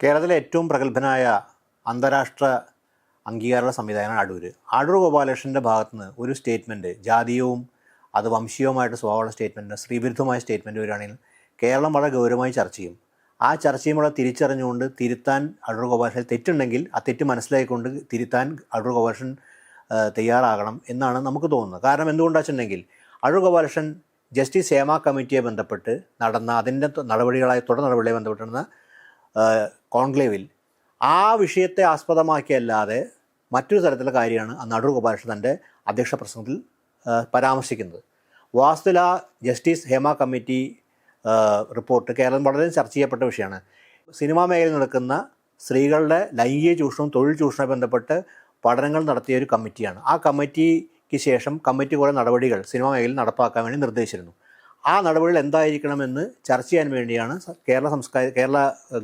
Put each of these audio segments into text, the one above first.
കേരളത്തിലെ ഏറ്റവും പ്രഗത്ഭനായ അന്താരാഷ്ട്ര അംഗീകാരമുള്ള സംവിധാനമാണ് അടൂർ അടൂർ ഗോപാലകൃഷ്ണന്റെ ഭാഗത്ത് നിന്ന് ഒരു സ്റ്റേറ്റ്മെന്റ് ജാതീയവും അത് വംശീയവുമായിട്ട് സ്വഭാവമുള്ള സ്റ്റേറ്റ്മെന്റ് സ്ത്രീവിരുദ്ധമായ സ്റ്റേറ്റ്മെന്റ് വരികയാണെങ്കിൽ കേരളം വളരെ ഗൗരവമായി ചർച്ച ചെയ്യും. ആ ചർച്ചയും വളരെ തിരിച്ചറിഞ്ഞുകൊണ്ട് തിരുത്താൻ അടൂർ ഗോപാലകൃഷ്ണൻ തെറ്റുണ്ടെങ്കിൽ ആ തെറ്റ് മനസ്സിലാക്കിക്കൊണ്ട് തിരുത്താൻ അടൂർ ഗോപാലകൃഷ്ണൻ തയ്യാറാകണം എന്നാണ് നമുക്ക് തോന്നുന്നത്. കാരണം എന്തുകൊണ്ടാണെന്ന് വെച്ചിട്ടുണ്ടെങ്കിൽ അടൂർ ഗോപാലകൃഷ്ണൻ ജസ്റ്റിസ് സേമാ കമ്മിറ്റിയെ ബന്ധപ്പെട്ട് നടന്ന അതിന്റെ നടപടികളായ തുടർ നടപടികളെ ബന്ധപ്പെട്ട് നടന്ന ആ, കോൺക്ലേവിൽ ആ വിഷയത്തെ ആസ്പദമാക്കിയല്ലാതെ മറ്റൊരു തരത്തിലുള്ള കാര്യമാണ് അന്ന് അടൂർ ഗോപാലകൃഷ്ണൻ തന്റെ അധ്യക്ഷ പ്രസംഗത്തിൽ പരാമർശിക്കുന്നത്. വാസ്തുല justice Hema committee report Keralam വളരെ ചർച്ച ചെയ്യപ്പെട്ട വിഷയമാണ്. സിനിമാ മേഖലയിൽ നടക്കുന്ന സ്ത്രീകളുടെ ലൈംഗിക ചൂഷണവും തൊഴിൽ ചൂഷണവും ബന്ധപ്പെട്ട് പഠനങ്ങൾ നടത്തിയ ഒരു കമ്മിറ്റിയാണ്. ആ കമ്മിറ്റിക്ക് ശേഷം കമ്മിറ്റി കുറേ നടപടികൾ സിനിമാ മേഖലയിൽ നടപ്പാക്കാൻ വേണ്ടി നിർദ്ദേശിച്ചിരുന്നു. ആ നടപടികൾ എന്തായിരിക്കണമെന്ന് ചർച്ച ചെയ്യാൻ വേണ്ടിയാണ് കേരള സംസ്കാര കേരള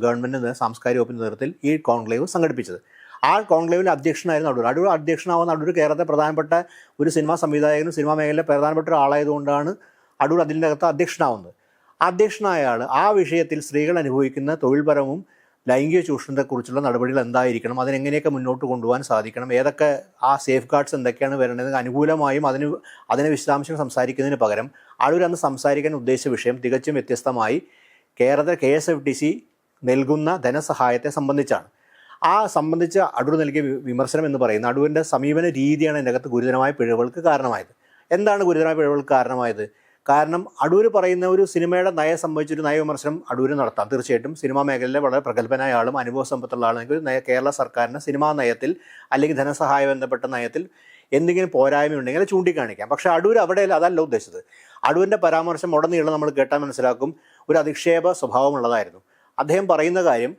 ഗവൺമെന്റ് സാംസ്കാരിക വകുപ്പിന്റെ നേതൃത്വത്തിൽ ഈ കോൺക്ലേവ് സംഘടിപ്പിച്ചത്. ആ കോൺക്ലേവിൽ അധ്യക്ഷനായിരുന്നു അടൂർ അടൂർ അധ്യക്ഷനാവുന്ന അടൂർ കേരളത്തെ പ്രധാനപ്പെട്ട ഒരു സിനിമാ സംവിധായകനും സിനിമാ മേഖലയിലെ പ്രധാനപ്പെട്ട ഒരാളായതുകൊണ്ടാണ് അടൂർ അതിന്റെ അകത്ത് അധ്യക്ഷനാവുന്നത്. അധ്യക്ഷനായ ആൾ ആ വിഷയത്തിൽ സ്ത്രീകൾ അനുഭവിക്കുന്ന തൊഴിൽപരവും ലൈംഗിക ചൂഷണത്തെക്കുറിച്ചുള്ള നടപടികൾ എന്തായിരിക്കണം അതിനെങ്ങനെയൊക്കെ മുന്നോട്ട് കൊണ്ടുപോകാൻ സാധിക്കണം ഏതൊക്കെ ആ സേഫ് ഗാർഡ്സ് എന്തൊക്കെയാണ് വരേണ്ടത് അനുകൂലമായും അതിന് അതിനെ വിശദാംശങ്ങൾ സംസാരിക്കുന്നതിന് പകരം ആളൂർ അന്ന് സംസാരിക്കാൻ ഉദ്ദേശിച്ച വിഷയം തികച്ചും വ്യത്യസ്തമായി Kerala K S F T C നൽകുന്ന ധനസഹായത്തെ സംബന്ധിച്ചാണ്. ആ സംബന്ധിച്ച് അടൂർ നൽകിയ വിമർശനം എന്ന് പറയുന്നത് അടൂരിന്റെ സമീപന രീതിയാണ് ഇതിനകത്ത് ഗുരുതരമായ പിഴവുകൾക്ക് കാരണമായത്. എന്താണ് ഗുരുതരമായ പിഴവുകൾക്ക് കാരണമായത്? കാരണം അടൂർ പറയുന്ന ഒരു സിനിമയുടെ നയം സംബന്ധിച്ചൊരു നയവിമർശനം അടൂർ നടത്താം. തീർച്ചയായിട്ടും സിനിമാ മേഖലയിലെ വളരെ പ്രഗത്ഭനായ ആളും അനുഭവ സമ്പത്തുള്ള ആളെങ്കിൽ നയ കേരള സർക്കാരിന് സിനിമാ നയത്തിൽ അല്ലെങ്കിൽ ധനസഹായ ബന്ധപ്പെട്ട നയത്തിൽ എന്തെങ്കിലും പോരായ്മയുണ്ടെങ്കിൽ അത് ചൂണ്ടിക്കാണിക്കാം. പക്ഷേ അടൂർ അവിടെ അതല്ല ഉദ്ദേശിച്ചത്. അടൂരിന്റെ പരാമർശം ഉടനീളം നമ്മൾ കേട്ടാൽ മനസ്സിലാക്കും ഒരു അധിക്ഷേപ സ്വഭാവമുള്ളതായിരുന്നു. അദ്ദേഹം പറയുന്ന കാര്യം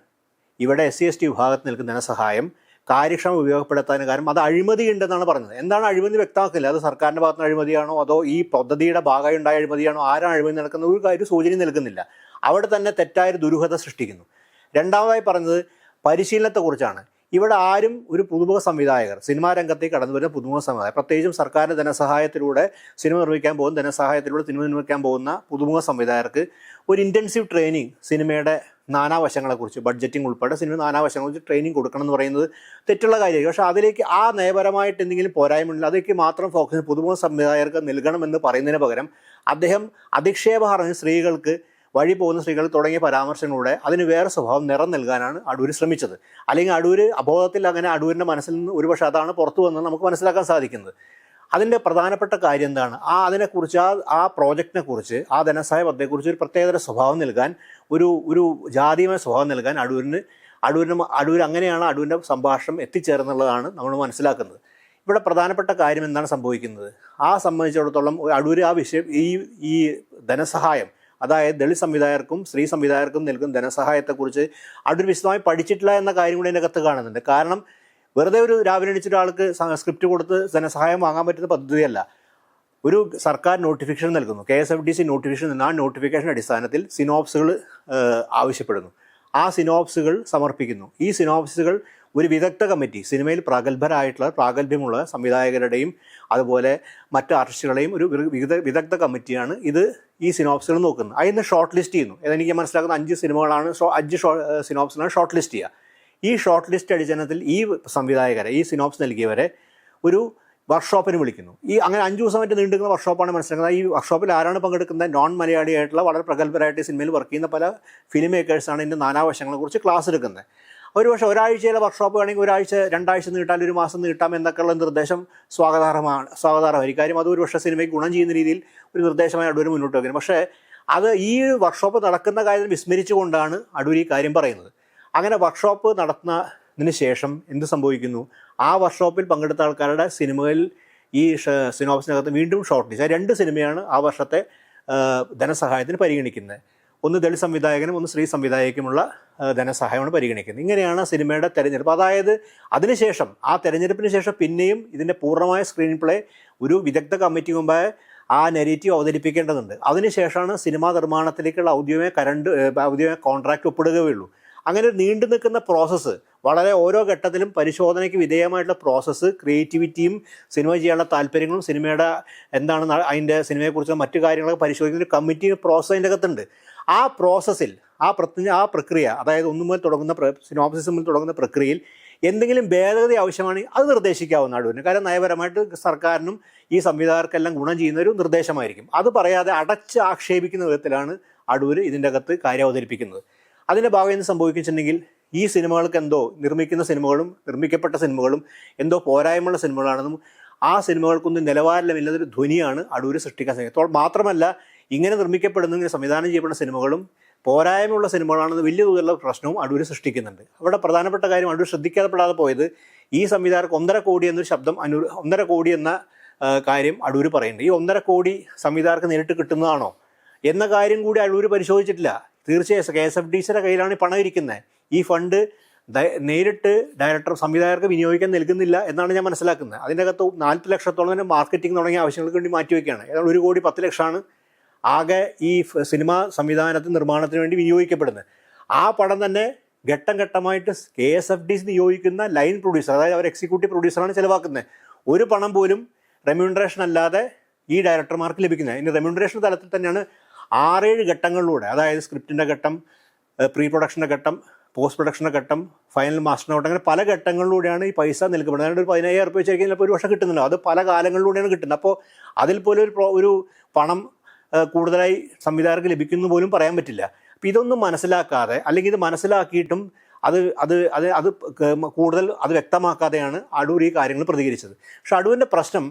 ഇവിടെ എസ് സി എസ് ടി വിഭാഗത്തിൽ നിൽക്കുന്ന ധനസഹായം കാര്യക്ഷമം ഉപയോഗപ്പെടുത്താൻ കാരണം അത് അഴിമതി ഉണ്ടെന്നാണ് പറഞ്ഞത്. എന്താണ് അഴിമതി വ്യക്തമാക്കില്ല? അത് സർക്കാരിന്റെ ഭാഗത്ത് നിന്ന് അഴിമതിയാണോ? അതോ ഈ പദ്ധതിയുടെ ഭാഗമായി ഉണ്ടായ അഴിമതിയാണോ? ആരാണ് അഴിമതി നടക്കുന്ന ഒരു കാര്യം സൂചന നൽകുന്നില്ല. അവിടെ തന്നെ തെറ്റായൊരു ദുരൂഹത സൃഷ്ടിക്കുന്നു. രണ്ടാമതായി പറഞ്ഞത് പരിശീലനത്തെക്കുറിച്ചാണ് ഇവിടെ ആരും ഒരു പുതുമുഖ സംവിധായകർ സിനിമാ രംഗത്തേക്ക് കടന്നു വരുന്ന പുതുമുഖ സംവിധായകർ പ്രത്യേകിച്ചും സർക്കാരിന്റെ ധനസഹായത്തിലൂടെ സിനിമ നിർമ്മിക്കാൻ പോകുന്ന ധനസഹായത്തിലൂടെ സിനിമ നിർമ്മിക്കാൻ പോകുന്ന പുതുമുഖ സംവിധായകർക്ക് ഒരു ഇന്റൻസീവ് ട്രെയിനിങ് സിനിമയുടെ നാനാവശങ്ങളെക്കുറിച്ച് ബഡ്ജറ്റിംഗ് ഉൾപ്പെടെ സിനിമ നാനാവശങ്ങളെക്കുറിച്ച് ട്രെയിനിങ് കൊടുക്കണം എന്ന് പറയുന്നത് തെറ്റുള്ള കാര്യമായിരിക്കും. പക്ഷേ അതിലേക്ക് ആ നയപരമായിട്ട് എന്തെങ്കിലും പോരായ്മയുണ്ട് അതിലേക്ക് മാത്രം ഫോക്കസ് പുതുമുഖ സംവിധായകർക്ക് നൽകണമെന്ന് പറയുന്നതിന് പകരം അദ്ദേഹം അധിക്ഷേപം സ്ത്രീകൾക്ക് വഴി പോകുന്ന സ്ത്രീകൾ തുടങ്ങിയ പരാമർശങ്ങളിലൂടെ അതിന് വേറെ സ്വഭാവം നിറം നൽകാനാണ് അടൂർ ശ്രമിച്ചത്. അല്ലെങ്കിൽ അടൂർ അബോധത്തിൽ അങ്ങനെ അടൂരിന്റെ മനസ്സിൽ നിന്ന് ഒരുപക്ഷെ അതാണ് പുറത്തു വന്നത് നമുക്ക് മനസ്സിലാക്കാൻ സാധിക്കുന്നത്. അതിന്റെ പ്രധാനപ്പെട്ട കാര്യം എന്താണ്? ആ അതിനെക്കുറിച്ച് ആ ആ പ്രോജക്റ്റിനെ കുറിച്ച് ആ ധനസഹായ പദ്ധതിയെക്കുറിച്ച് ഒരു പ്രത്യേകതര സ്വഭാവം നൽകാൻ ഒരു ഒരു ജാതീയമായ സ്വഭാവം നൽകാൻ അടൂരിന് അടൂരിന് അടൂർ അങ്ങനെയാണ് അടൂരിന്റെ സംഭാഷണം എത്തിച്ചേർന്നുള്ളതാണ് നമ്മൾ മനസ്സിലാക്കുന്നത്. ഇവിടെ പ്രധാനപ്പെട്ട കാര്യം എന്താണ് സംഭവിക്കുന്നത്? ആ സംബന്ധിച്ചിടത്തോളം അടൂർ ആ വിഷയം ഈ ഈ ധനസഹായം അതായത് ദളിത് സംവിധായകർക്കും സ്ത്രീ സംവിധായകർക്കും നൽകുന്ന ധനസഹായത്തെക്കുറിച്ച് അടൂർ വിശദമായി പഠിച്ചിട്ടില്ല എന്ന കാര്യം കൂടി അതിനകത്ത് കാണുന്നുണ്ട്. കാരണം വെറുതെ ഒരു രാവിലെ എണീച്ച ഒരാൾക്ക് സ്ക്രിപ്റ്റ് കൊടുത്ത് ധനസഹായം വാങ്ങാൻ പറ്റുന്ന പദ്ധതിയല്ല. ഒരു സർക്കാർ നോട്ടിഫിക്കേഷൻ നൽകുന്നു. K S F D C notification നിന്ന് ആ നോട്ടിഫിക്കേഷൻ അടിസ്ഥാനത്തിൽ സിനോപ്സുകൾ ആവശ്യപ്പെടുന്നു. ആ സിനോപ്സുകൾ സമർപ്പിക്കുന്നു. ഈ സിനോപ്സുകൾ ഒരു വിദഗ്ധ കമ്മിറ്റി സിനിമയിൽ പ്രഗത്ഭരായിട്ടുള്ള പ്രാഗൽഭ്യമുള്ള സംവിധായകരുടെയും അതുപോലെ മറ്റ് ആർട്ടിസ്റ്റുകളെയും ഒരു വിദ- വിദഗ്ധ കമ്മിറ്റിയാണ് ഇത് ഈ സിനോപ്സുകൾ നോക്കുന്നത്. അതിൽ നിന്ന് ഷോർട്ട് ലിസ്റ്റ് ചെയ്യുന്നു. എനിക്ക് മനസ്സിലാക്കുന്ന അഞ്ച് സിനിമകളാണ് അഞ്ച് ഷോ സിനോപ്സിനാണ് ഷോർട്ട് ലിസ്റ്റ് ചെയ്യുക. ഈ ഷോർട്ട് ലിസ്റ്റ് അടിസ്ഥാനത്തിൽ ഈ സംവിധായകരെ ഈ സിനോപ്സ് നൽകിയവരെ ഒരു വർക്ക്ഷോപ്പിന് വിളിക്കുന്നു. ഈ അങ്ങനെ അഞ്ച് ദിവസം വരെ നീണ്ടുന്ന വർക്ക്ഷോപ്പാണ് മനസ്സിലാക്കുന്നത് ഈ വർക്ക്ഷോപ്പിൽ ആരാണ് പങ്കെടുക്കുന്നത്? നോൺ മലയാളി ആയിട്ടുള്ള വളരെ പ്രഗത്ഭരായിട്ട് സിനിമയിൽ വർക്ക് ചെയ്യുന്ന പല ഫിലിം മേക്കേഴ്സാണ് ഇതിന്റെ നാനാവശങ്ങളെക്കുറിച്ച് ക്ലാസ് എടുക്കുന്നത്. ഒരു പക്ഷേ ഒരാഴ്ചയിലെ വർക്ക്ഷോപ്പ് വേണമെങ്കിൽ ഒരാഴ്ച രണ്ടാഴ്ച നീട്ടാൽ ഒരു മാസം നീട്ടാം എന്നൊക്കെയുള്ള നിർദ്ദേശം സ്വാഗതാർഹമാണ് സ്വാഗതാർഹമായി. കാര്യം അത് ഒരു പക്ഷേ സിനിമയ്ക്ക് ഗുണം ചെയ്യുന്ന രീതിയിൽ ഒരു നിർദ്ദേശമായി അടൂർ മുന്നോട്ട് വയ്ക്കുന്നത് പക്ഷേ അത് ഈ വർക്ക്ഷോപ്പ് നടക്കുന്ന കാര്യം വിസ്മരിച്ചുകൊണ്ടാണ് അടൂർ ഈ കാര്യം പറയുന്നത്. അങ്ങനെ വർക്ക്ഷോപ്പ് നടത്തുന്നതിന് ശേഷം എന്ത് സംഭവിക്കുന്നു? ആ വർക്ക്ഷോപ്പിൽ പങ്കെടുത്ത ആൾക്കാരുടെ സിനിമകളിൽ ഈ സിനോപ്സിനകത്ത് വീണ്ടും ഷോർട്ട് ലിസ്റ്റ് രണ്ട് സിനിമയാണ് ആ വർഷത്തെ ധനസഹായത്തിന് പരിഗണിക്കുന്നത്. ഒന്ന് ദളിത് സംവിധായകനും ഒന്ന് സ്ത്രീ സംവിധായകനുമുള്ള ധനസഹായമാണ് പരിഗണിക്കുന്നത്. ഇങ്ങനെയാണ് സിനിമയുടെ തെരഞ്ഞെടുപ്പ്. അതായത് അതിനുശേഷം ആ തെരഞ്ഞെടുപ്പിന് ശേഷം പിന്നെയും ഇതിന്റെ പൂർണമായ സ്ക്രീൻ പ്ലേ ഒരു വിദഗ്ധ കമ്മിറ്റി മുമ്പായ ആ നെഗറ്റീവ് അവതരിപ്പിക്കേണ്ടതുണ്ട്. അതിനുശേഷമാണ് സിനിമാ നിർമ്മാണത്തിലേക്കുള്ള ഔദ്യോഗിക കരണ്ട് ഔദ്യോഗിക കോൺട്രാക്ട് ഒപ്പിടുകയുള്ളൂ. അങ്ങനെ നീണ്ടു നിൽക്കുന്ന പ്രോസസ്സ് വളരെ ഓരോ ഘട്ടത്തിലും പരിശോധനയ്ക്ക് വിധേയമായിട്ടുള്ള പ്രോസസ്സ് ക്രിയേറ്റിവിറ്റിയും സിനിമ ചെയ്യാനുള്ള താല്പര്യങ്ങളും സിനിമയുടെ എന്താണ് അതിന്റെ സിനിമയെക്കുറിച്ചുള്ള മറ്റു കാര്യങ്ങളൊക്കെ പരിശോധിക്കുന്ന ഒരു കമ്മിറ്റി പ്രോസസ്സ് അതിന്റെ അകത്തുണ്ട്. ആ പ്രോസസ്സിൽ ആ പ്രത്യേക ആ പ്രക്രിയ അതായത് ഒന്നു മുതൽ തുടങ്ങുന്ന സിനോപ്സിസ് മുതൽ തുടങ്ങുന്ന പ്രക്രിയയിൽ എന്തെങ്കിലും ഭേദഗതി ആവശ്യമാണെങ്കിൽ അത് നിർദ്ദേശിക്കാവുന്ന നടുവിന്. കാരണം നയപരമായിട്ട് സർക്കാരിനും ഈ സംവിധായകർക്കെല്ലാം ഗുണം ചെയ്യുന്ന ഒരു നിർദ്ദേശമായിരിക്കും. അത് പറയാതെ അടച്ച് ആക്ഷേപിക്കുന്ന വിധത്തിലാണ് അടൂർ ഇതിന്റെ അകത്ത് കാര്യം അവതരിപ്പിക്കുന്നത്. അതിന്റെ ഭാഗം എന്ന് സംഭവിക്കുന്നുണ്ടെങ്കിൽ ഈ സിനിമകൾക്ക് എന്തോ നിർമ്മിക്കുന്ന സിനിമകളും നിർമ്മിക്കപ്പെട്ട സിനിമകളും എന്തോ പോരായ്മയുള്ള സിനിമകളാണെന്നും ആ സിനിമകൾക്കൊന്നും നിലവാരമില്ലാതൊരു ധ്വനിയാണ് അടൂർ സൃഷ്ടിക്കാൻ ശ്രമിക്കുന്നത് മാത്രമല്ല ഇങ്ങനെ നിർമ്മിക്കപ്പെടുന്ന ഇങ്ങനെ സംവിധാനം ചെയ്യപ്പെടുന്ന സിനിമകളും പോരായ്മയുള്ള സിനിമകളാണെന്ന് വലിയ തോതിലുള്ള പ്രശ്നവും അടൂർ സൃഷ്ടിക്കുന്നുണ്ട്. അവിടെ പ്രധാനപ്പെട്ട കാര്യം അടൂർ ശ്രദ്ധിക്കാതെപ്പെടാതെ പോയത് ഈ സംവിധായകർക്ക് ഒന്നര കോടി എന്നൊരു ശബ്ദം അനു ഒന്നര കോടി എന്ന കാര്യം അടൂർ പറയുന്നുണ്ട്. ഈ ഒന്നര കോടി സംവിധായകർക്ക് നേരിട്ട് കിട്ടുന്നതാണോ? എന്ന കാര്യം കൂടി അടൂർ പരിശോധിച്ചിട്ടില്ല. തീർച്ചയായും കെ എസ് എഫ് ഡി സിയുടെ കയ്യിലാണ് ഈ പണം ഇരിക്കുന്നത്. ഈ ഫണ്ട് നേരിട്ട് ഡയറക്ടർ സംവിധായകർക്ക് വിനിയോഗിക്കാൻ നൽകുന്നില്ല എന്നാണ് ഞാൻ മനസ്സിലാക്കുന്നത്. അതിന്റെ അകത്ത് നാൽപ്പത് ലക്ഷത്തോളം തന്നെ മാർക്കറ്റിംഗ് തുടങ്ങിയ ആവശ്യങ്ങൾക്ക് വേണ്ടി മാറ്റിവെക്കുകയാണ് ഏതാണ്ട് ഒരു കോടി പത്ത് ലക്ഷമാണ് ആകെ ഈ സിനിമ സംവിധാനത്തിന് നിർമ്മാണത്തിന് വേണ്ടി വിനിയോഗിക്കപ്പെടുന്നത്. ആ പടം തന്നെ ഘട്ടം ഘട്ടമായിട്ട് K S F D C നിയോഗിക്കുന്ന line producer അതായത് അവർ എക്സിക്യൂട്ടീവ് പ്രൊഡ്യൂസറാണ് ചിലവാക്കുന്നത്. ഒരു പണം പോലും റെമ്യൂണറേഷൻ അല്ലാതെ ഈ ഡയറക്ടർമാർക്ക് ലഭിക്കുന്നത്. ഇനി റെമ്യൂണറേഷൻ തലത്തിൽ തന്നെയാണ് ആറേഴ് ഘട്ടങ്ങളിലൂടെ അതായത് സ്ക്രിപ്റ്റിന്റെ ഘട്ടം പ്രീ പ്രൊഡക്ഷന്റെ ഘട്ടം പോസ്റ്റ് പ്രൊഡക്ഷന്റെ ഘട്ടം ഫൈനൽ മാസ്റ്റർ ഔട്ട് അങ്ങനെ പല ഘട്ടങ്ങളിലൂടെയാണ് ഈ പൈസ നിൽക്കുന്നത്. അതായത് ഒരു പതിനായിരം റുപ്യ വെച്ചായിരിക്കും ചിലപ്പോൾ ഒരു വർഷം കിട്ടുന്നുണ്ടോ. അത് പല കാലങ്ങളിലൂടെയാണ് കിട്ടുന്നത്. അപ്പോൾ അതിൽ പോലും ഒരു ഒരു പണം കൂടുതലായി സംവിധായകർക്ക് ലഭിക്കുന്നു പോലും പറയാൻ പറ്റില്ല. അപ്പോൾ ഇതൊന്നും മനസ്സിലാക്കാതെ അല്ലെങ്കിൽ ഇത് മനസ്സിലാക്കിയിട്ടും അത് അത് അത് അത് കൂടുതൽ അത് വ്യക്തമാക്കാതെയാണ് അടൂർ ഈ കാര്യങ്ങൾ പ്രതികരിച്ചത്. പക്ഷെ അടൂരിന്റെ പ്രശ്നം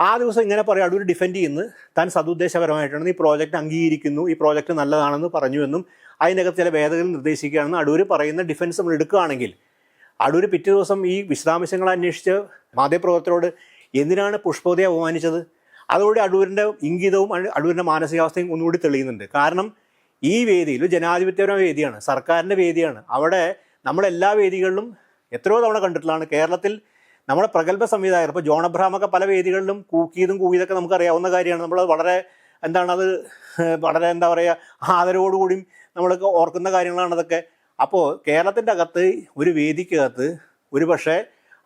ആ ദിവസം ഇങ്ങനെ പറയും അടൂർ ഡിഫെൻഡ് ചെയ്യുന്നു. താൻ സതുദ്ദേശപരമായിട്ടാണ് ഈ പ്രോജക്റ്റ് അംഗീകരിക്കുന്നു. ഈ പ്രോജക്റ്റ് നല്ലതാണെന്ന് പറഞ്ഞുവെന്നും അതിനകത്ത് ചില ഭേദഗതി നിർദ്ദേശിക്കുകയാണെന്ന് അടൂർ പറയുന്ന ഡിഫൻസ് നമ്മൾ എടുക്കുകയാണെങ്കിൽ അടൂർ പിറ്റേ ദിവസം ഈ വിശദാംശങ്ങൾ അന്വേഷിച്ച് മാധ്യമപ്രവർത്തകരോട് എന്തിനാണ് പുഷ്പതയെ അപമാനിച്ചത്? അതോടെ അടൂരിന്റെ ഇംഗിതവും അടൂരിന്റെ മാനസികാവസ്ഥയും ഒന്നുകൂടി തെളിയുന്നുണ്ട്. കാരണം ഈ വേദിയിൽ ജനാധിപത്യപരമായ വേദിയാണ് സർക്കാരിന്റെ വേദിയാണ്. അവിടെ നമ്മളെല്ലാ വേദികളിലും എത്രയോ തവണ കണ്ടിട്ടുള്ളതാണ്. കേരളത്തിൽ നമ്മുടെ പ്രഗത്ഭ സംവിധായകർ ഇപ്പോൾ ജോൺ അബ്രഹാമൊക്കെ പല വേദികളിലും കൂക്കിയതും കൂക്കിയതൊക്കെ നമുക്ക് അറിയാവുന്ന കാര്യമാണ്. നമ്മൾ വളരെ എന്താണ് അത് വളരെ എന്താ പറയുക ആദരവോടുകൂടിയും നമ്മളൊക്കെ ഓർക്കുന്ന കാര്യങ്ങളാണ് അതൊക്കെ. അപ്പോൾ കേരളത്തിന്റെ അകത്ത് ഒരു വേദിക്കകത്ത് ഒരു പക്ഷേ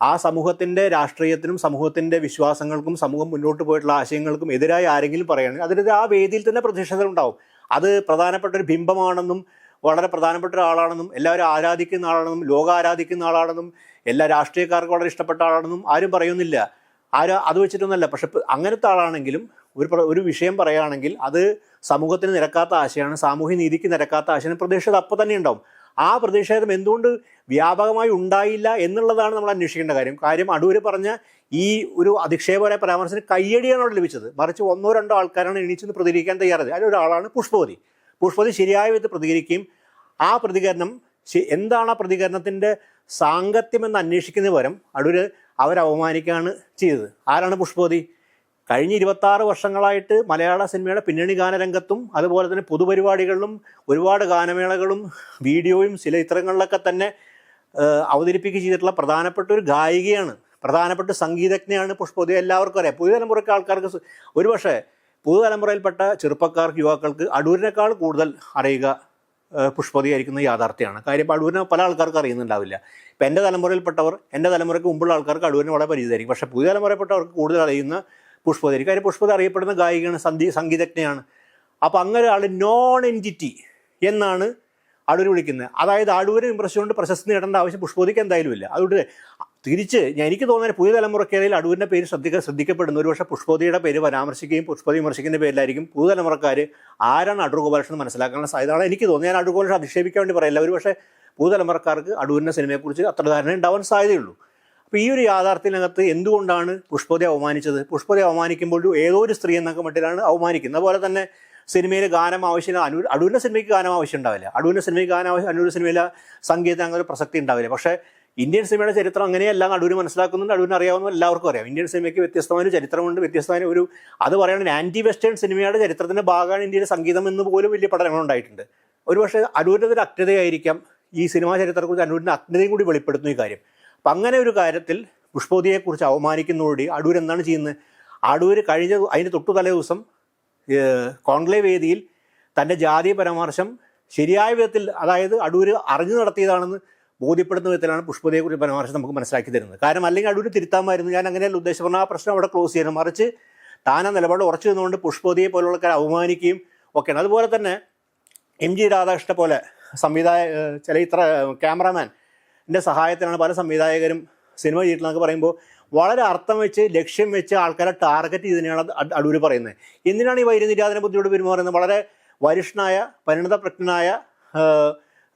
ആ സമൂഹത്തിന്റെ രാഷ്ട്രീയത്തിനും സമൂഹത്തിന്റെ വിശ്വാസങ്ങൾക്കും സമൂഹം മുന്നോട്ട് പോയിട്ടുള്ള ആശയങ്ങൾക്കും എതിരായി ആരെങ്കിലും പറയുകയാണെങ്കിൽ അതിന് ആ വേദിയിൽ തന്നെ പ്രതിഷേധം ഉണ്ടാവും അത് പ്രധാനപ്പെട്ട ഒരു ബിംബമാണെന്നും വളരെ പ്രധാനപ്പെട്ട ഒരാളാണെന്നും എല്ലാവരും ആരാധിക്കുന്ന ആളാണെന്നും ലോകം ആരാധിക്കുന്ന ആളാണെന്നും എല്ലാ രാഷ്ട്രീയക്കാർക്കും വളരെ ഇഷ്ടപ്പെട്ട ആളാണെന്നും ആരും പറയുന്നില്ല. ആര് അത് വെച്ചിട്ടൊന്നുമല്ല. പക്ഷെ അങ്ങനത്തെ ആളാണെങ്കിലും ഒരു ഒരു വിഷയം പറയുകയാണെങ്കിൽ അത് സമൂഹത്തിന് നിരക്കാത്ത ആശയമാണ് സാമൂഹ്യ നീതിക്ക് നിരക്കാത്ത ആശയം പ്രതിഷേധം അപ്പോൾ തന്നെ ഉണ്ടാവും. ആ പ്രതിഷേധം എന്തുകൊണ്ട് വ്യാപകമായി ഉണ്ടായില്ല എന്നുള്ളതാണ് നമ്മൾ അന്വേഷിക്കേണ്ട കാര്യം. കാര്യം അടൂര് പറഞ്ഞ ഈ ഒരു അധിക്ഷേപരായ പരാമർശത്തിന് കയ്യടിയാണ് അവിടെ ലഭിച്ചത്. മറിച്ച് ഒന്നോ രണ്ടോ ആൾക്കാരാണ് എണീച്ചെന്ന് പ്രതികരിക്കാൻ തയ്യാറത് അതിലൊരാളാണ് പുഷ്പവതി. പുഷ്പവതി ശരിയായ വിധത്തിൽ പ്രതികരിക്കുകയും ആ പ്രതികരണം എന്താണ് ആ പ്രതികരണത്തിന്റെ സാങ്കത്യം എന്ന് അന്വേഷിക്കുന്ന പകരം അടൂര് അവരവമാനിക്കുകയാണ് ചെയ്തത്. ആരാണ് പുഷ്പവതി കഴിഞ്ഞ ഇരുപത്താറ് വർഷങ്ങളായിട്ട് മലയാള സിനിമയുടെ പിന്നണി ഗാനരംഗത്തും അതുപോലെ തന്നെ പൊതുപരിപാടികളിലും ഒരുപാട് ഗാനമേളകളും വീഡിയോയും ചില ചിത്രങ്ങളിലൊക്കെ തന്നെ അവതരിപ്പിക്കുക ചെയ്തിട്ടുള്ള പ്രധാനപ്പെട്ട ഒരു ഗായികയാണ് പ്രധാനപ്പെട്ട സംഗീതജ്ഞയാണ് പുഷ്പവതി എല്ലാവർക്കും അറിയാം. പുതിയ തലമുറയ്ക്ക് ആൾക്കാർക്ക് ഒരുപക്ഷെ പുതുതലമുറയിൽപ്പെട്ട ചെറുപ്പക്കാർക്ക് യുവാക്കൾക്ക് അടൂരിനേക്കാൾ കൂടുതൽ അറിയുക ആയിരിക്കുന്ന യാഥാർത്ഥ്യമാണ്. കാര്യം അടൂരിനെ പല ആൾക്കാർക്ക് അറിയുന്നുണ്ടാവില്ല. ഇപ്പം എന്റെ തലമുറയിൽപ്പെട്ടവർ എന്റെ തലമുറയ്ക്ക് മുമ്പുള്ള ആൾക്കാർക്ക് അടൂരിനെ വളരെ പരിചിതമായിരിക്കും. പക്ഷേ പുതിയ തലമുറയിൽപ്പെട്ടവർക്ക് കൂടുതൽ അറിയുന്ന പുഷ്പതിയായിരിക്കും. കാര്യം പുഷ്പത അറിയപ്പെടുന്ന ഗായികയാണ് സന്ധി സംഗീതജ്ഞയാണ്. അപ്പോൾ അങ്ങനെ ആൾ നോൺ എന്റിറ്റി എന്നാണ് അടൂർ വിളിക്കുന്നത്. അതായത് അടൂരെ വിമർശിച്ചുകൊണ്ട് പ്രശസ്തി നേടേണ്ട ആവശ്യം പുഷ്പതിക്ക് എന്തായാലും ഇല്ല. അതുകൊണ്ട് തിരിച്ച് ഞാൻ എനിക്ക് തോന്നുന്നത് പുതിയ തലമുറക്കിടയിൽ അടൂരിന്റെ പേര് ശ്രദ്ധിക്ക ശ്രദ്ധിക്കപ്പെടുന്നു. ഒരു പക്ഷേ പുഷ്പവതിയുടെ പേര് പരാമർശിക്കുകയും പുഷ്പതി വിമർശിക്കുന്ന പേരിലായിരിക്കും പുതുതലമുറക്കാർ ആരാണ് അടൂർ ഗോപാലകൃഷ്ണൻ മനസ്സിലാക്കാനുള്ള സാധ്യതയാണ് എനിക്ക് തോന്നുന്നത്. ഞാൻ അടൂർ ഗോപാലകൃഷ്ണൻ അധിക്ഷേപിക്കാൻ വേണ്ടി പറയില്ല. ഒരു പക്ഷേ പുതുതലമുറക്കാർക്ക് അടൂരിന്റെ സിനിമയെക്കുറിച്ച് അത്ര ധാരണ ഉണ്ടാവാൻ സാധ്യതയുള്ളൂ. അപ്പോൾ ഈ ഒരു യാഥാർത്ഥ്യത്തിനകത്ത് എന്തുകൊണ്ടാണ് പുഷ്പതി അവമാനിച്ചത്? പുഷ്പതി അവമാനിക്കുമ്പോൾ ഏതോ ഒരു സ്ത്രീ എന്നൊക്കെ മട്ടിലാണ് അവമാനിക്കുന്നത്. അതുപോലെ തന്നെ സിനിമയിൽ ഗാനം ആവശ്യമില്ല. അനു അടൂരിന്റെ സിനിമയ്ക്ക് ഗാനം ആവശ്യം ഉണ്ടാവില്ല അടൂരിന്റെ സിനിമയ്ക്ക് ഗാനം ആവശ്യം അനൂർ സിനിമയിലെ സംഗീതം അങ്ങനെ പ്രസക്തി ഉണ്ടാവില്ല. പക്ഷേ ഇന്ത്യൻ സിനിമയുടെ ചരിത്രം അങ്ങനെയല്ല അടൂർ മനസ്സിലാക്കുന്നുണ്ട് അടൂരിന് അറിയാവുന്ന എല്ലാവർക്കും അറിയാം. ഇന്ത്യൻ സിനിമയ്ക്ക് വ്യത്യസ്തമായ ചരിത്രമുണ്ട് വ്യത്യസ്തമായ ഒരു അത് പറയുകയാണെങ്കിൽ ആന്റി വെസ്റ്റേൺ സിനിമയുടെ ചരിത്രത്തിന്റെ ഭാഗമാണ് ഇന്ത്യയിലെ സംഗീതം എന്ന് പോലും വലിയ പഠനങ്ങൾ ഉണ്ടായിട്ടുണ്ട് ഒരുപക്ഷെ അടൂരിന്റെ ഒരു അജ്ഞതയായിരിക്കാം ഈ സിനിമാ ചരിത്രത്തെക്കുറിച്ച് അടൂരിന്റെ അജ്ഞതയും കൂടി വെളിപ്പെടുത്തുന്ന ഈ കാര്യം. അപ്പം അങ്ങനെ ഒരു കാര്യത്തിൽ പുഷ്പോതിയെക്കുറിച്ച് അവമാനിക്കുന്നതോടി അടൂർ എന്താണ് ചെയ്യുന്നത്? അടൂർ കഴിഞ്ഞ അതിന് തൊട്ടു തലേ ദിവസം കോൺക്ലേവ് വേദിയിൽ തന്റെ ജാതി പരാമർശം ശരിയായ വിധത്തിൽ അതായത് അടൂർ അറിഞ്ഞു നടത്തിയതാണെന്ന് ബോധ്യപ്പെടുന്ന വിധത്തിലാണ് പുഷ്പതയെക്കുറിച്ച് പരാമർശം നമുക്ക് മനസ്സിലാക്കി തരുന്നത്. കാരണം അല്ലെങ്കിൽ അടൂര് തിരുത്താമായിരുന്നു. ഞാൻ അങ്ങനെയല്ല ഉദ്ദേശം പറഞ്ഞാൽ ആ പ്രശ്നം അവിടെ ക്ലോസ് ചെയ്യണം. മറിച്ച് ആ നിലപാട് ഉറച്ചു നിന്നുകൊണ്ട് പുഷ്പതയെ പോലുള്ള അവമാനിക്കുകയും ഒക്കെയാണ്. അതുപോലെ തന്നെ എം ജി രാധാകൃഷ്ണ പോലെ സംവിധായ ചില ഇത്ര ക്യാമറാമാന്റെ സഹായത്തിലാണ് പല സംവിധായകരും സിനിമ ചെയ്തിട്ടുള്ളതെന്നൊക്കെ പറയുമ്പോൾ വളരെ അർത്ഥം വെച്ച് ലക്ഷ്യം വെച്ച് ആൾക്കാരെ ടാർഗറ്റ് ചെയ്തതിനാണ് അടൂര് പറയുന്നത്. എന്തിനാണ് ഈ വൈദ്യുതിരാധന ബുദ്ധിയോട് പെരുമാറുന്നത്? വളരെ വരിഷ്ഠനായ പരിണതപ്രജ്ഞനായ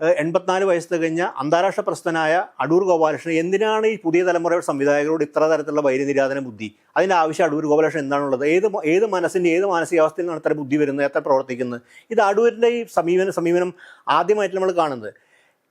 എൺപത്തിനാല് വയസ്സ് തികഞ്ഞ അന്താരാഷ്ട്ര പ്രസ്ഥനായ അടൂർ ഗോപാലകൃഷ്ണൻ എന്തിനാണ് ഈ പുതിയ തലമുറയുടെ സംവിധായകരോട് ഇത്ര തരത്തിലുള്ള വൈദ്യുതിരാധന ബുദ്ധി? അതിന്റെ ആവശ്യം അടൂർ ഗോപാലകൃഷ്ണൻ എന്താണുള്ളത്? ഏത് ഏത് മനസ്സിന്റെ ഏത് മാനസികാവസ്ഥയിൽ നിന്നാണ് അത്ര ബുദ്ധി വരുന്നത് എത്ര പ്രവർത്തിക്കുന്നത്? ഇത് അടൂരിന്റെ ഈ സമീപന സമീപനം ആദ്യമായിട്ട് നമ്മൾ കാണുന്നത്.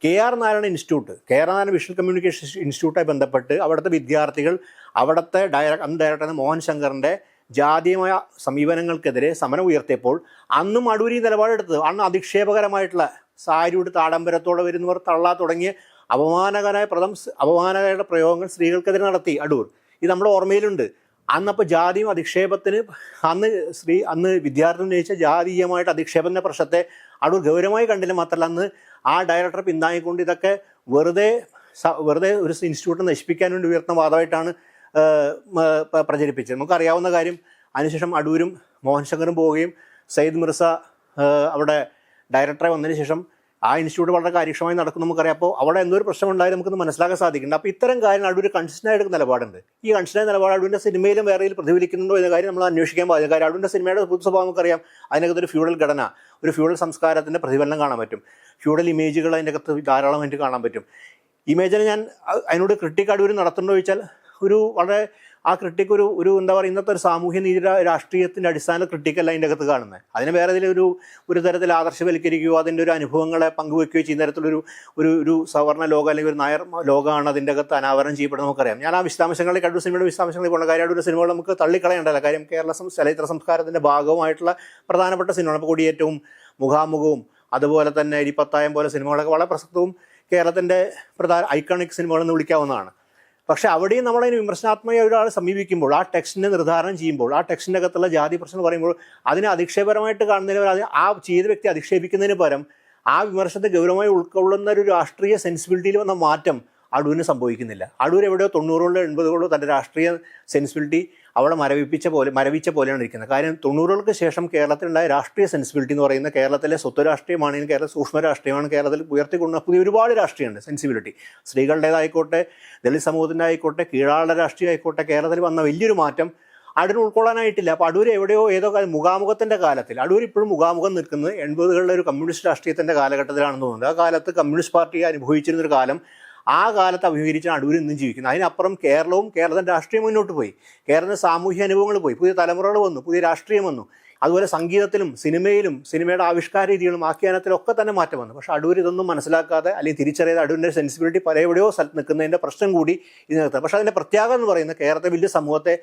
K R Narayana institute K R Narayana visual communication ഇൻസ്റ്റിറ്റ്യൂട്ടായി ബന്ധപ്പെട്ട് അവിടുത്തെ വിദ്യാർത്ഥികൾ അവിടുത്തെ ഡയറക്ട് അന്ന് ഡയറക്ടർ മോഹൻ ശങ്കറിന്റെ ജാതീയമായ സമീപനങ്ങൾക്കെതിരെ സമരം ഉയർത്തിയപ്പോൾ അന്നും അടൂരി നിലപാടെടുത്തത് അന്ന് അധിക്ഷേപകരമായിട്ടുള്ള സാരി ഉടുത്ത് ആഡംബരത്തോടെ വരുന്നവർ തള്ളാ തുടങ്ങിയ അപമാനകരമായ പ്രഥം അപമാനകരമായ പ്രയോഗങ്ങൾ സ്ത്രീകൾക്കെതിരെ നടത്തി. അടൂർ. ഇത് നമ്മുടെ ഓർമ്മയിലുണ്ട്. അന്നപ്പോൾ ജാതിയും അധിക്ഷേപത്തിന് അന്ന് സ്ത്രീ അന്ന് വിദ്യാർത്ഥി ഉന്നയിച്ച ജാതീയമായിട്ട് അധിക്ഷേപത്തിന്റെ പ്രശ്നത്തെ അടൂർ ഗൗരവമായി കണ്ടില്ല. മാത്രമല്ല അന്ന് ആ ഡയറക്ടർ പിന്താങ്ങിക്കൊണ്ട് ഇതൊക്കെ വെറുതെ വെറുതെ ഒരു ഇൻസ്റ്റിറ്റ്യൂട്ട് നശിപ്പിക്കാൻ വേണ്ടി ഉയർത്തുന്ന വാദമായിട്ടാണ് പ്രചരിപ്പിച്ചത്. നമുക്കറിയാവുന്ന കാര്യം അതിനുശേഷം അടൂരും മോഹൻ ശങ്കറും പോവുകയും സയ്യിദ് മിർസ അവിടെ ഡയറക്ടറെ വന്നതിന് ശേഷം ആ ഇൻസ്റ്റിറ്റ്യൂട്ട് വളരെ കാര്യക്ഷമമായി നടക്കും നമുക്കറിയാം. അപ്പോൾ അവിടെ എന്തൊരു ഒരു പ്രശ്നം ഉണ്ടായാലും നമുക്കൊന്ന് മനസ്സിലാക്കാൻ സാധിക്കുന്നുണ്ട് അപ്പോൾ ഇത്തരം കാര്യങ്ങൾ അടൂർ കൺസിസ്റ്റന്റ് ആയിട്ട് നിലപാടുണ്ട്. ഈ കൺസിസ്റ്റന്റ് നിലപാട് അടൂരിന്റെ സിനിമയിലും വേറെ പ്രതിഫലിക്കുന്നുണ്ടോ എന്ന കാര്യം നമ്മൾ അന്വേഷിക്കാൻ പാടില്ല. കാര്യം അടൂരിന്റെ സിനിമയുടെ പൊതുസ്വഭാവം നമുക്കറിയാം. അതിനകത്ത് ഒരു ഫ്യൂഡൽ ഘടന ഒരു ഫ്യൂഡൽ സംസ്കാരത്തിന്റെ പ്രതിഫലനം കാണാൻ പറ്റും. ഫ്യൂഡൽ ഇമേജുകൾ അതിന്റെ അകത്ത് ധാരാളമായിട്ട് കാണാൻ പറ്റും. ഇമേജിനെ ഞാൻ അതിനോട് ക്രിട്ടിക് അടൂർ നടത്തുന്നുണ്ടോ ചോദിച്ചാൽ ഒരു വളരെ ആ ക്രിട്ടിക് ഒരു ഒരു എന്താ പറയുക ഇന്നത്തെ ഒരു സാമൂഹ്യ നീതി രാഷ്ട്രീയത്തിന്റെ അടിസ്ഥാന ക്രിട്ടിക്കല്ല അതിന്റെ അകത്ത് കാണുന്നത്. അതിന് വേറെ ഒരു ഒരു തരത്തിൽ ആദർശവൽക്കരിക്കുകയോ അതിന്റെ ഒരു അനുഭവങ്ങളെ പങ്കുവെക്കുകയോ ചെയ്യുന്ന തരത്തിലൊരു ഒരു ഒരു സവർണ ലോകം അല്ലെങ്കിൽ ഒരു നായർ ലോകമാണ് അതിന്റെ അകത്ത് അനാവരണം ചെയ്യപ്പെടുന്നത് നമുക്കറിയാം. ഞാൻ ആ വിശദാംശങ്ങളിൽ കണ്ടു സിനിമയുടെ വിശദാംശങ്ങളിൽ പോകുന്ന കാര്യം ഒരു സിനിമകൾ നമുക്ക് തള്ളിക്കളയേണ്ടല്ല കാര്യം കേരള ചലച്ചിത്ര സംസ്കാരത്തിന്റെ ഭാഗമായിട്ടുള്ള പ്രധാനപ്പെട്ട സിനിമകൾ അപ്പോൾ കൊടിയേറ്റവും മുഖാമുഖവും അതുപോലെ തന്നെ ഇരിപ്പത്തായം പോലെ സിനിമകളൊക്കെ വളരെ പ്രസക്തവും കേരളത്തിന്റെ പ്രധാന ഐക്കണിക് സിനിമകളെന്ന് വിളിക്കാവുന്നതാണ്. പക്ഷേ അവിടെയും നമ്മളതിന് വിമർശനാത്മക ഒരാൾ സമീപിക്കുമ്പോൾ ആ ടെക്സ്റ്റിനെ നിർദ്ധാരണം ചെയ്യുമ്പോൾ ആ ടെക്സ്റ്റിന്റെ അകത്തുള്ള ജാതി പ്രശ്നം പറയുമ്പോൾ അതിനെ അധിക്ഷേപരമായിട്ട് കാണുന്നതിന് പകരം ആ ചെയ്ത വ്യക്തി അധിക്ഷേപിക്കുന്നതിന് പകരം ആ വിമർശനത്തെ ഗൗരവമായി ഉൾക്കൊള്ളുന്ന ഒരു രാഷ്ട്രീയ സെൻസിബിലിറ്റിയിൽ വന്ന മാറ്റം അടൂരിന് സംഭവിക്കുന്നില്ല. അടൂർ എവിടെയോ തൊണ്ണൂറുകളിലോ എൺപതുകളിലോ തന്റെ രാഷ്ട്രീയ സെൻസിബിലിറ്റി അവിടെ മരവിപ്പിച്ച പോലെ മരവിച്ച പോലെയാണ് ഇരിക്കുന്നത്. കാര്യം തൊണ്ണൂറുകൾക്ക് ശേഷം കേരളത്തിലുണ്ടായ രാഷ്ട്രീയ സെൻസിബിലിറ്റി എന്ന് പറയുന്ന കേരളത്തിലെ സ്വത്ത് രാഷ്ട്രീയമാണെങ്കിലും കേരള സൂക്ഷ്മ രാഷ്ട്രീയമാണ് കേരളത്തിൽ ഉയർത്തിക്കൊണ്ട പുതിയ ഒരുപാട് രാഷ്ട്രീയമുണ്ട് സെൻസിബിലിറ്റി സ്ത്രീകളുടേതായിക്കോട്ടെ ദളിത് സമൂഹത്തിന്റെ ആയിക്കോട്ടെ കീഴാളുടെ രാഷ്ട്രീയം ആയിക്കോട്ടെ കേരളത്തിൽ വന്ന വലിയൊരു മാറ്റം അടൂർ ഉൾക്കൊള്ളാനായിട്ടില്ല. അപ്പോൾ അടൂർ എവിടെയോ ഏതോ കാലം മുഖാമുഖത്തിന്റെ കാലത്തിൽ അടൂർ ഇപ്പോഴും മുഖാമുഖം നിൽക്കുന്നത് എൺപതുകളിലെ ഒരു കമ്മ്യൂണിസ്റ്റ് രാഷ്ട്രീയത്തിന്റെ കാലഘട്ടത്തിലാണെന്ന് തോന്നുന്നത് ആ കാലത്ത് കമ്മ്യൂണിസ്റ്റ് പാർട്ടി അനുഭവിച്ചിരുന്നൊരു കാലം ആ കാലത്ത് അഭിമുഖീകരിച്ചാണ് അടൂരിൽ ഇന്നും ജീവിക്കുന്നത് അതിനപ്പുറം കേരളവും കേരളത്തിന്റെ രാഷ്ട്രീയം മുന്നോട്ട് പോയി. കേരളത്തിന്റെ സാമൂഹ്യ അനുഭവങ്ങൾ പോയി. പുതിയ തലമുറകൾ വന്നു. പുതിയ രാഷ്ട്രീയം വന്നു. അതുപോലെ സംഗീതത്തിലും സിനിമയിലും സിനിമയുടെ ആവിഷ്കാര രീതികളും ആഖ്യാനത്തിലും ഒക്കെ തന്നെ മാറ്റം വന്നു. പക്ഷേ അടൂർ ഇതൊന്നും മനസ്സിലാക്കാതെ അല്ലെങ്കിൽ തിരിച്ചറിയാതെ അടൂരിന്റെ സെൻസിബിലിറ്റി പല എവിടെയോ സ്ഥലത്ത് നിൽക്കുന്നതിന്റെ പ്രശ്നം കൂടി ഇതിനകത്ത്. പക്ഷേ അതിന്റെ പ്രത്യാഗം എന്ന് പറയുന്നത് കേരളത്തെ വലിയ സമൂഹത്തെ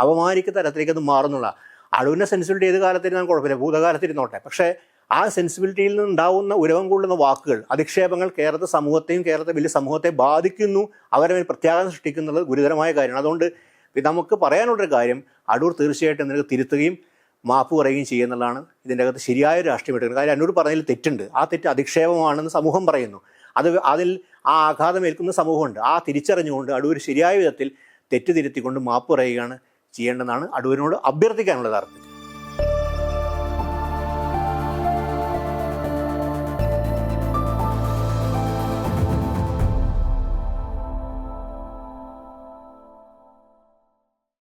അപമാനിക്കുന്ന തരത്തിലേക്ക് അത് മാറുന്നുള്ള അടൂരിന്റെ സെൻസിബിലിറ്റി ഏത് കാലത്തിരുന്നാലും കുഴപ്പമില്ല. ഭൂതകാലത്തിരുന്നോട്ടെ. പക്ഷേ ആ സെൻസിബിലിറ്റിയിൽ നിന്നുണ്ടാവുന്ന ഉരവം കൊള്ളുന്ന വാക്കുകൾ അധിക്ഷേപങ്ങൾ കേരളത്തെ സമൂഹത്തെയും കേരളത്തെ വലിയ സമൂഹത്തെ ബാധിക്കുന്നു അവരെ മേൽ പ്രത്യാഘാതം സൃഷ്ടിക്കുന്നുള്ളത് ഗുരുതരമായ കാര്യമാണ്. അതുകൊണ്ട് നമുക്ക് പറയാനുള്ളൊരു കാര്യം അടൂർ തീർച്ചയായിട്ടും നിനക്ക് തിരുത്തുകയും മാപ്പ് പറയുകയും ചെയ്യുന്നുള്ളതാണ് ഇതിന്റെ അകത്ത് ശരിയായ രാഷ്ട്രീയം എടുക്കുന്നത് കാര്യം അന്നൂർ പറഞ്ഞതിൽ തെറ്റുണ്ട്. ആ തെറ്റ് അധിക്ഷേപമാണെന്ന് സമൂഹം പറയുന്നു. അത് അതിൽ ആ ആഘാതം ഏൽക്കുന്ന സമൂഹമുണ്ട്. ആ തിരിച്ചറിഞ്ഞുകൊണ്ട് അടൂർ ശരിയായ വിധത്തിൽ തെറ്റ് തിരുത്തിക്കൊണ്ട് മാപ്പ് പറയുകയാണ് ചെയ്യേണ്ടതെന്നാണ് അടൂരിനോട് അഭ്യർത്ഥിക്കാനുള്ളത് അർത്ഥം